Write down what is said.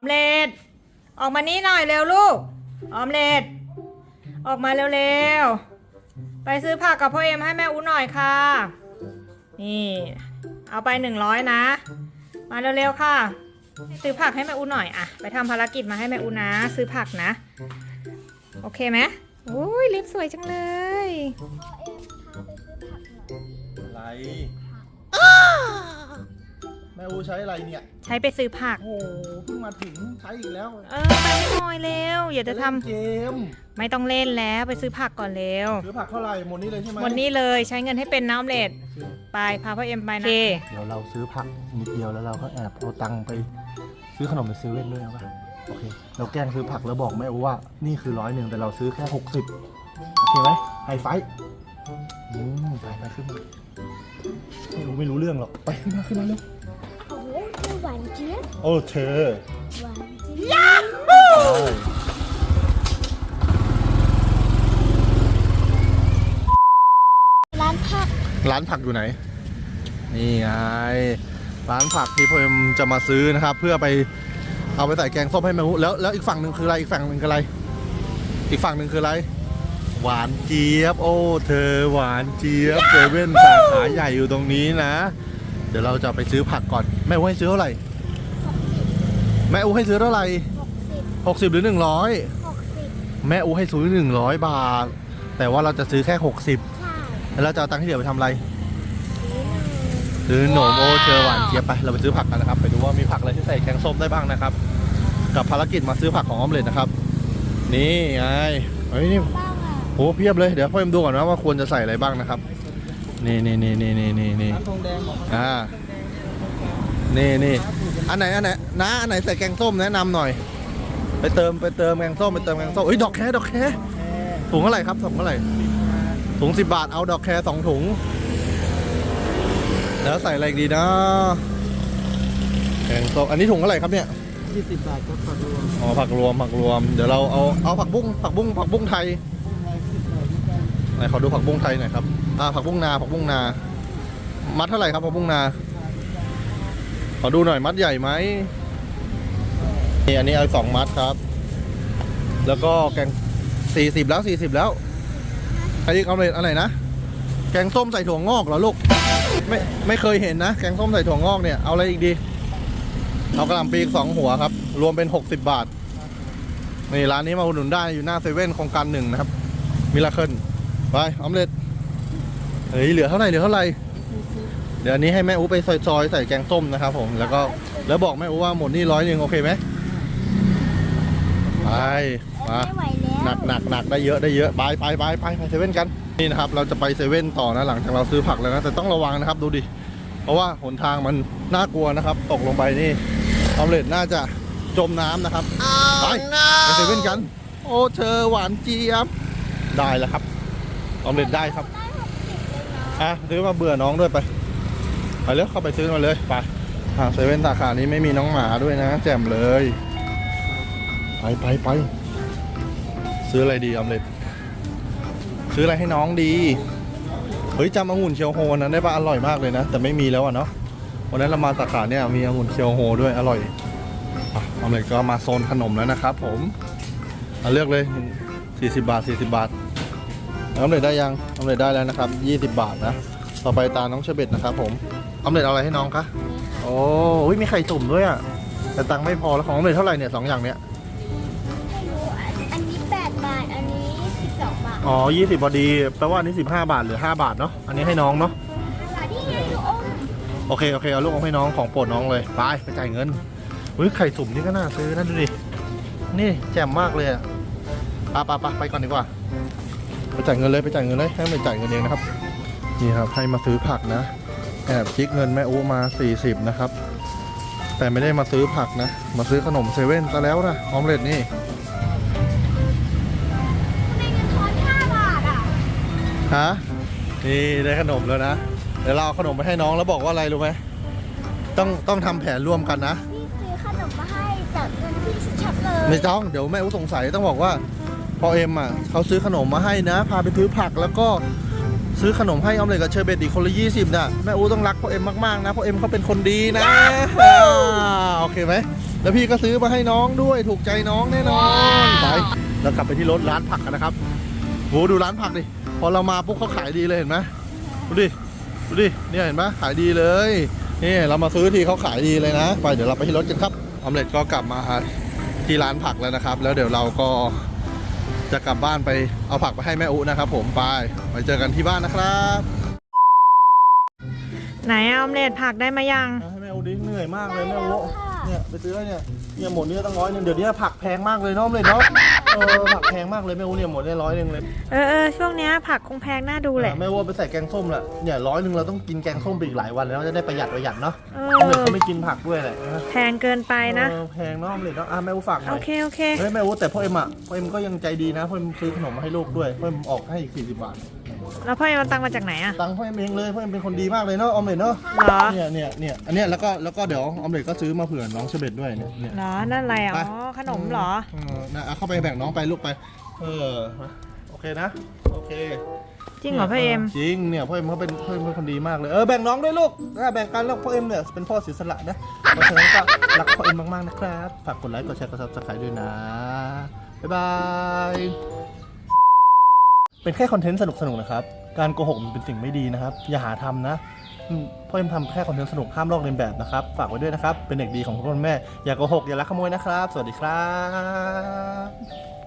ออมเล็ตออกมานี่หน่อยเร็วลูก ออมเล็ตออกมาเร็วๆ ไปซื้อผักกับพ่อเอ็มให้แม่อุ้หน่อยค่ะ นี่ เอาไปหนึ่งร้อยนะ มาเร็วๆค่ะ ซื้อผักให้แม่อุ้หน่อยอะไปทำภารกิจมาให้แม่อุ้นะ ซื้อผักนะ โอเคไหมโอ้ยลิปสวยจังเลยอะไร แม่อูใช้อะไรเนี่ย ใช้ไปซื้อผัก โอ้โหเพิ่งมาถึงใช้อีกแล้ว เออไปให้หน่อยเร็วอย่าจะทำเล่นเกม ไม่ต้องเล่นแล้วไปซื้อผักก่อนเร็ว ซื้อผักเท่าไหร่หมดนี้เลยใช่ไหมวันนี้เลยใช้เงินให้เป็นน้ำเล็ดไปพาพ่อเอ็มไปนะโอเคเดี๋ยวเราซื้อผักนิดเดียวแล้วเราก็แอบเอาตังค์ไปซื้อขนมในเซเว่นด้วยเอาป่ะโอเค เราแกล้งซื้อผักแล้วบอกแม่อูว่า นี่คือร้อยหนึ่งแต่เราซื้อแค่หกสิบโอเคไหมไฮไฟท์อืมไปไปขึ้นมาไม่รู้ไม่รู้เรื่องหรอกไปขึ้นมาขึ้นมาเร็วโอ้โหคือหวานเจี๊ยบโอ้เธอหวานเจี๊ยบได้ร้านผักร้านผักอยู่ไหน นี่ไงร้านผักที่พ่อเอ็มจะมาซื้อนะครับ เพื่อไปเอาไปใส่แกงส้มให้แม่อุแล้วแล้วอีกฝั่งหนึ่งคืออะไรอีกฝั่งหนึ่งคืออะไร อีกฝั่งหนึ่งคืออะไร หวานเจี๊ยบ โอ้ เธอหวานเจี๊ยบเซเว่นสาขาใหญ่อยู่ตรงนี้นะ เดี๋ยวเราจะไปซื้อผักก่อน แม่อุให้ซื้อเท่าไหร่ แม่อุให้ซื้อเท่าไหร่หกสิบหกสิบหรือหนึ่งร้อยหกสิบแม่อุให้ซื้อหนึ่งร้อยบาท แต่ว่าเราจะซื้อแค่หกสิบใช่แล้วเราจะเอาตังค์ที่เหลือไปทำอะไรซื้อหนึ่งซื้อหนมโอเจอหวานเจี๊ยบไป เราไปซื้อผักกันนะครับ ไปดูว่ามีผักอะไรที่ใส่แกงส้มได้บ้างนะครับ กับภารกิจมาซื้อผักของออมเล็ตนะครับ นี่ไงเฮ้ยนี่บ้างอะโหเพียบเลย เดี๋ยวพ่อเอ็มดูก่อนนะว่าควรจะใส่อะไรบ้างนะครับ นี่นี่นี่นี่นี่นี่นี่อ่านี่นี่อันไหนอันไหนนะอันไหนใส่แกงส้มแนะนำหน่อย ไปเติมไปเติมแกงส้มไปเติมแกงส้มเอ้ยดอกแคดอกแคถุงเท่าไหร่ครับถุงเท่าไหร่ถุงสิบบาทเอาดอกแคสองถุง แล้วใส่อะไรอีกดีนะแกงส้มอันนี้ถุงเท่าไหร่ครับเนี่ย ยี่สิบบาทก็ผักรวมอ๋อผักรวมผักรวม เดี๋ยวเราเอาเอาผักบุ้งผักบุ้งผักบุ้งไทย ไหนขอดูผักบุ้งไทยหน่อยครับอ่าผักบุ้งนาผักบุ้งนา มัดเท่าไหร่ครับผักบุ้งนา ขอดูหน่อยมัดใหญ่ไหมนี่อันนี้เอาสองมัดครับ แล้วก็แกงสี่สิบแล้วสี่สิบแล้วอันนี้เอาอะไรอะไรนะ แกงส้มใส่ถั่วงอกเหรอลูก ไม่ไม่เคยเห็นนะ แกงส้มใส่ถั่วงอกเนี่ย เอาอะไรอีกดี เอากระหล่ำปีกสองหัวครับ รวมเป็น60บาท นี่ร้านนี้มาอุดหนุนได้อยู่หน้าเซเว่นโครงการหนึ่งนะครับ มิลาเคิล ไปออมเล็ตเฮ้ยเหลือเท่าไหร่เหลือเท่าไหร่เดี๋ยวอันนี้ให้แม่อูไปซอยๆใส่แกงส้มนะครับผมแล้วก็แล้วบอกแม่อูว่าหมดนี่ร้อยหนึ่งโอเคไหมไปมาไม่ไหวแล้วหนักหนักหนักได้เยอะได้เยอะไปไปไปไปไปเซเว่นกันนี่นะครับเราจะไปเซเว่นต่อนะหลังจากเราซื้อผักแล้วนะแต่ต้องระวังนะครับดูดิเพราะว่าหนทางมันน่ากลัวนะครับ ตกลงไปนี่ออมเล็ตน่าจะจมน้ำนะครับ ไปไปเซเว่นกัน โอ้เธอหวานเจี๊ยบได้แล้วครับ ออมเล็ตได้ครับ อะซื้อมาเบื่อน้องด้วยไป ไปเลยเข้าไปซื้อมาเลยไปทาเซเว่นสาขานี้ไม่มีน้องหมาด้วยนะ แจ่มเลย ไปไปไปซื้ออะไรดีออมเล็ตซื้ออะไรให้น้องดี เฮ้ยจำองุ่นเคียวโฮนั้นได้ปะอร่อยมากเลยนะ แต่ไม่มีแล้วอะเนาะวันนั้นเรามาสาขาเนี่ยมีองุ่นเคียวโฮด้วยอร่อยออมเล็ตก็มาโซนขนมแล้วนะครับผมเอาเลือกเลย40 บาท 40 บาท ออมเล็ตได้ยังออมเล็ตได้แล้วนะครับ 20 บาทนะ ต่อไปตาน้องเชอร์เบตนะครับผมออมเล็ตเอาอะไรให้น้องคะโอ้ยมีไข่ตุ่มด้วยอะแต่ตังค์ไม่พอแล้วของออมเล็ตเท่าไหร่เนี่ยสองอย่างเนี้ยไม่รู้อันอันนี้แปดบาท อันนี้สิบสองบาทอ๋อ20พอดีแปลว่าอันนี้ 15 บาทหรือ 5 บาทเนาะอันนี้ให้น้องเนาะบาทนี่ไงลูกอมโอเคโอเคเอาลูกอมให้น้องของโปรดน้องเลยไปไปจ่ายเงินอุ้ยไข่ตุ่มนี่ก็น่าซื้อนะดูดินี่แจ่มมากเลยอะไปไปไปไปก่อนดีกว่าไป จ่ายเงินเลยไปจ่ายเงินเลยให้ไปจ่ายเงินเองนะครับนี่ครับให้มาซื้อผักนะแอบคิกเงินแม่อูมา 40 นะครับ แต่ไม่ได้มาซื้อผักนะ มาซื้อขนมเซเว่นซะแล้วนะออมเล็ตนี่ในเงินทอนห้าบาทอะฮะนี่ได้ขนมแล้วนะ เดี๋ยวเราเอาขนมไปให้น้องแล้วบอกว่าอะไรรู้ไหมต้องต้องทำแผนร่วมกันนะพี่ซื้อขนมมาให้จากเงินพี่ชัดๆเลยไม่ต้องเดี๋ยวแม่อู้สงสัยต้องบอกว่า พอเอ็มอะเขาซื้อขนมมาให้นะ พาไปซื้อผักแล้วก็ซื้อขนมให้ออมเล็ตกับเชอร์เบตอีกคนละยี่สิบน่ะแม่อูต้องรักพ่อเอ็มมากๆนะพ่อเอ็มเขาเป็นคนดีนะโอเคไหมแล้วพี่ก็ซื้อมาให้น้องด้วยถูกใจน้องแน่นอนไปเรากลับไปที่รถร้านผักกันนะครับโหดูร้านผักดิพอเรามาปุ๊บเขาขายดีเลยเห็นไหมดูดิดูดิเนี่ยเห็นไหมขายดีเลยนี่เรามาซื้อทีเขาขายดีเลยนะ ไปเดี๋ยวเราไปที่รถกันครับออมเล็ตก็กลับมาที่ร้านผักแล้วนะครับ แล้วเดี๋ยวเราก็ จะกลับบ้านไปเอาผักไปให้แม่อุนะครับ ผมไปไปเจอกันที่บ้านนะครับไหนอะออมเล็ตผักได้มายัง ให้แม่อุดิเหนื่อยมากเลยแม่อุเนี่ยไปซื้อแล้วเนี่ยเนี่ยหมดเนี่ยตั้งร้อยหนึงเดี๋ยวนี้ผักแพงมากเลยเน้องเลยเนาะ เออผักแพงมากเลยแม่อุเนี่ยหมดได้ร้อยหนึงเลยเออเออช่วงเนี้ยผักคงแพงน่าดูแหละ แม่อุไปใส่แกงส้มแหละเนี่ยร้อยหนึ่งเราต้องกินแกงส้มไปอีกหลายวันแล้วจะได้ประหยัดประหยัดเนาะเอออมเล็ตอเขาไม่กินผักด้วยแหละแพงเกินไปนะ เออแพงเนาะออมเล็ตเนาะอะแม่อุฝากหน่โออยเคโอเค เฮ้ยแม่อุแต่พ่อเอ็มอะพ่อเอ็มก็ยังใจดีนะพ่อเอ็มซื้อขนมมาให้ลูกด้วยพ่อเอ็มออกให้อีก40บาท แล้วพ่อเอ็มเอาตังค์มาจากไหนอะ ตังค์พ่อเอ็มเองเลยพ่อเอ็มเป็นคนดีมากเลยเนาะออมเล็ตเนาะเหรอ เนี่ยเนี่ยเนี่ยอันเนี้ยแล้วก็แล้วก็เดี๋ยวออมเล็ตก็ซื้อมาเผื่อน้องเชเบตด้วยเนี่ยเนี่ย เหรอ นั่นอะไรอะไป อ๋อ ขนมเหรอ เออนะเอาเข้าไปแบ่งน้องไปลูกไป เออมาโอเคนะโอเคจริงเหรอพ่อเอ็ม จริงเนี่ยพ่อเอ็มเขาเป็นพ่อเอ็มเป็นคนดีมากเลยเออแบ่งน้องด้วยลูกอะแบ่งกันแล้วพ่อเอ็มเนี่ยเป็นพ่อเสียสละนะเพราะฉะนั้นก็รักพ่อเอ็มมากๆนะครับฝากกดไลค์กดแชร์กดซับสไครต์ด้วยนะบ๊ายบาย เป็นแค่คอนเทนต์สนุกๆนะครับ การโกหกมันเป็นสิ่งไม่ดีนะครับ อย่าหาทำนะอืมพ่อเอ็มทำแค่คอนเทนต์สนุกห้ามลอกเลียนแบบนะครับ ฝากไว้ด้วยนะครับ เป็นเด็กดีของพ่อคุณแม่ อย่าโกหก อย่าลักขโมยนะครับ สวัสดีครับ